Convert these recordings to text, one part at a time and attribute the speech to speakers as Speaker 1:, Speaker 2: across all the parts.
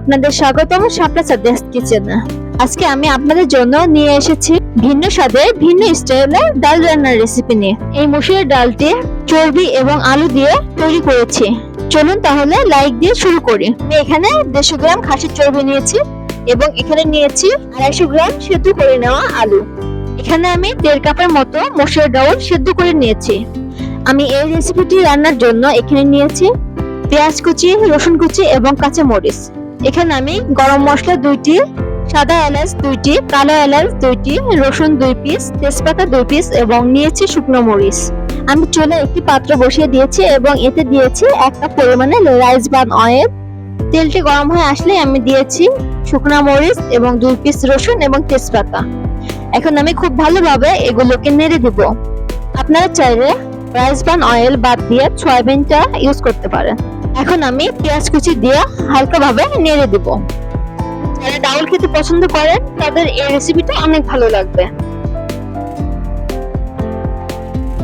Speaker 1: আপনাদের স্বাগতম শাপলা সাদেস কিচেনে। আজকে আমি আপনাদের জন্য নিয়ে এসেছি ভিন্ন স্বাদে ভিন্ন স্টাইলের ডাল রান্নার রেসিপি নিয়ে। এই মসুরের ডালটি চর্বি এবং আলু দিয়ে তৈরি করেছি। চলুন তাহলে লাইক দিয়ে শুরু করি। এখানে দেড়শো গ্রাম খাসির চর্বি নিয়েছি এবং এখানে নিয়েছি আড়াইশো গ্রাম সেদ্ধ করে নেওয়া আলু। এখানে আমি দেড় কাপের মতো মসুরের ডাউল সেদ্ধ করে নিয়েছি। আমি এই রেসিপিটি রান্নার জন্য এখানে নিয়েছি পেঁয়াজ কুচি, রসুন কুচি এবং কাঁচা মরিচ এখানে আমি গরম মশলা দুইটি, সাদা এলাচ দুইটি, কালো এলাচ দুইটি, রসুন দুই পিস তেজপাতা দুই পিস এবং নিয়েছি শুকনো মরিচ। আমি চুলে একটি পাত্র বসিয়ে দিয়েছি এবং এতে দিয়েছি এক কাপ পরিমাণে রাইস বান অয়েল। তেলটি গরম হয়ে আসলে আমি দিয়েছি শুকনো মরিচ এবং দুই পিস রসুন এবং তেজপাতা। এখন আমি খুব ভালোভাবে এগুলোকে নেড়ে দিব। আপনারা চাইলে রাইস বান অয়েল বাদ দিয়ে সয়াবিনটা ইউজ করতে পারেন। এখন আমি পেঁয়াজ কুচি দিয়ে হালকাভাবে নেড়ে দিব। যারা ডাউল খেতে পছন্দ করেন, তাদের এই রেসিপিটা অনেক ভালো লাগবে।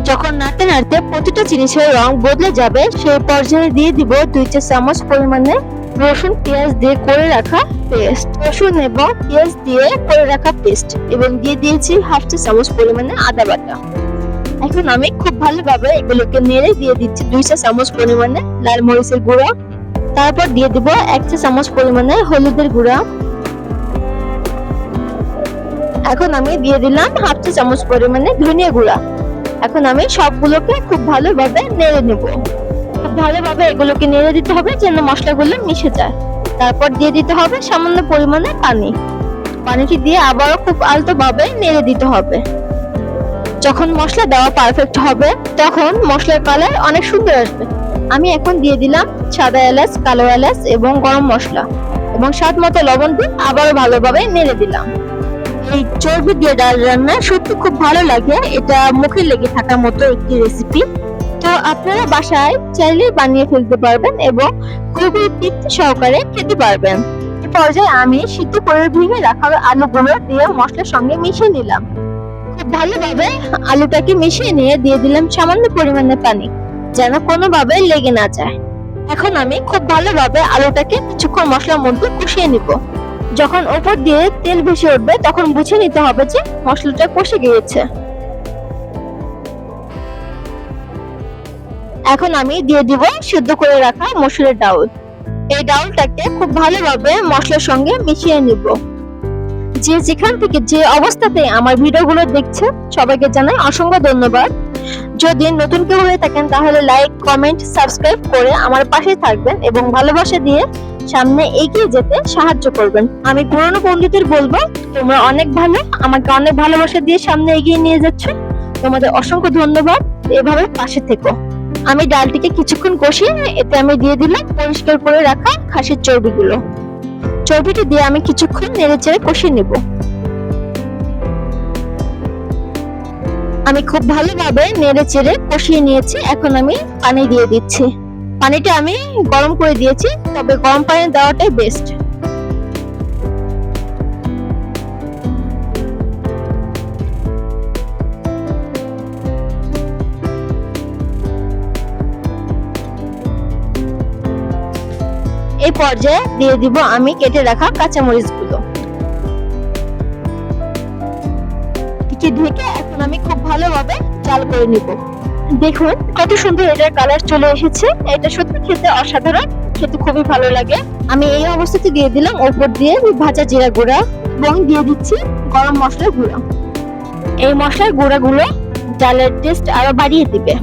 Speaker 1: যখন নাড়তে নাড়তে প্রতিটা জিনিসের রং বদলে যাবে, সেই পর্যায়ে দিয়ে দিব দুই চা চামচ পরিমাণে রসুন পেঁয়াজ দিয়ে করে রাখা পেস্ট। রসুন এবং পেঁয়াজ দিয়ে করে রাখা পেস্ট এবং দিয়ে দিয়েছি হাফ চা চামচ পরিমাণে আদা বাটা। এখন আমি খুব ভালোভাবে এগুলোকে নেড়ে দিয়ে দিচ্ছি দুই চা চামচ পরিমাণে লাল মরিচের গুঁড়া। তারপর দিয়ে দিব এক চা চামচ পরিমাণে হলুদের গুঁড়া। এখন আমি দিয়ে দিলাম হাফ চা চামচ পরিমাণে ধনিয়া গুঁড়া। এখন আমি সবগুলোকে খুব ভালোভাবে নেড়ে নেব। খুব ভালোভাবে এগুলোকে নেড়ে দিতে হবে যেন মশলাগুলো মিশে যায়। তারপর দিয়ে দিতে হবে সামান্য পরিমাণে পানি। পানিটি দিয়ে আবারও খুব আলতোভাবে নেড়ে দিতে হবে। যখন মশলা দেওয়া পারফেক্ট হবে, তখন মশলার কালার অনেক সুন্দর আসবে। আমি এখন দিয়ে দিলাম সাদা এলাচ, কালো এলাচ এবং গরম মশলা এবং স্বাদ মতো লবণ দিয়ে আবারও ভালোভাবে নেড়ে দিলাম। এই চর্বি দিয়ে ডাল রান্না সত্যি খুব ভালো লাগে। এটা মুখে লেগে থাকার মতো একটি রেসিপি তো আপনারা বাসায় চাইলেই বানিয়ে ফেলতে পারবেন এবং খুবই তৃপ্তি সহকারে খেতে পারবেন। পর্যায়ে আমি সিদ্ধ করে ভেঙে রাখা আলুগুলো দিয়ে মশলার সঙ্গে মিশিয়ে নিলাম। ভালোভাবে আলুটাকে মিশিয়ে নিয়ে দিয়ে দিলাম সামান্য পরিমাণে পানি, যেন কোনোভাবে লেগে না যায়। এখন আমি খুব ভালোভাবে আলুটাকে কিছুক্ষণ মশলার মধ্যে কষিয়ে নিব। যখন ওপর দিয়ে তেল ভেসে উঠবে, তখন বুঝে নিতে হবে যে মশলাটা কষে গিয়েছে। এখন আমি দিয়ে দিব সিদ্ধ করে রাখা মসুরের ডাউল। এই ডাউলটাকে খুব ভালোভাবে মশলার সঙ্গে মিশিয়ে নিব। যে যেখান থেকে যে অবস্থাতে আমার ভিডিওগুলো দেখছে, সবাইকে জানাই অসংখ্য ধন্যবাদ। যদি নতুন কেউ হয়ে থাকেন, তাহলে লাইক কমেন্ট সাবস্ক্রাইব করে আমার পাশে থাকবেন এবং ভালোবাসা দিয়ে সামনে এগিয়ে যেতে সাহায্য করবেন। আমি পুরনো বন্ধুদের বলব, তোমরা অনেক ভালো, আমাকে অনেক ভালোবাসা দিয়ে সামনে এগিয়ে নিয়ে যাচ্ছ। তোমাদের অসংখ্য ধন্যবাদ। এভাবে পাশে থেকো। আমি ডালটিকে কিছুক্ষণ কষিয়ে এতে আমি দিয়ে দিলাম পরিষ্কার করে রাখা খাসির চর্বিগুলো। চর্বিটি দিয়ে আমি কিছুক্ষণ নেড়ে চেড়ে কষিয়ে নেব। আমি খুব ভালোভাবে নেড়ে চেড়ে কষিয়ে নিয়েছি, এখন আমি পানি দিয়ে দিচ্ছি। পানিটা আমি গরম করে দিয়েছি, তবে গরম পানি দেওয়াটাই বেস্ট এই পর্যায়ে দিয়ে দিব আমি কেটে রাখা কাঁচামরিচগুলো। এটিকে ঢেকে এখন আমি খুব ভালোভাবে জাল করে নিব। দেখুন কত সুন্দর এটার কালার চলে এসেছে। এটা সত্যি খেতে অসাধারণ, খেতে খুবই ভালো লাগে। আমি এই অবস্থাতে দিয়ে দিলাম ওপর দিয়ে ভাজা জিরা গুঁড়া এবং দিয়ে দিচ্ছি গরম মশলার গুঁড়া। এই মশলার গুঁড়াগুলো ডালের টেস্ট আরও বাড়িয়ে দিবে।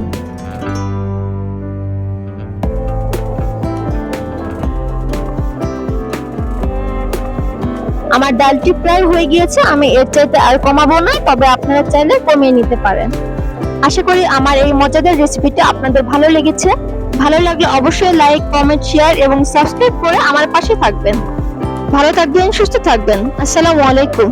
Speaker 1: আমার ডালটি প্রায় হয়ে গিয়েছে, আমি এর চাইতে আর কমাবো না, তবে আপনারা চাইলে কমিয়ে নিতে পারেন। আশা করি আমার এই মজাদার রেসিপিটা আপনাদের ভালো লেগেছে। ভালো লাগলে অবশ্যই লাইক কমেন্ট শেয়ার এবং সাবস্ক্রাইব করে আমার পাশে থাকবেন। ভালো থাকবেন, সুস্থ থাকবেন। আসসালামু আলাইকুম।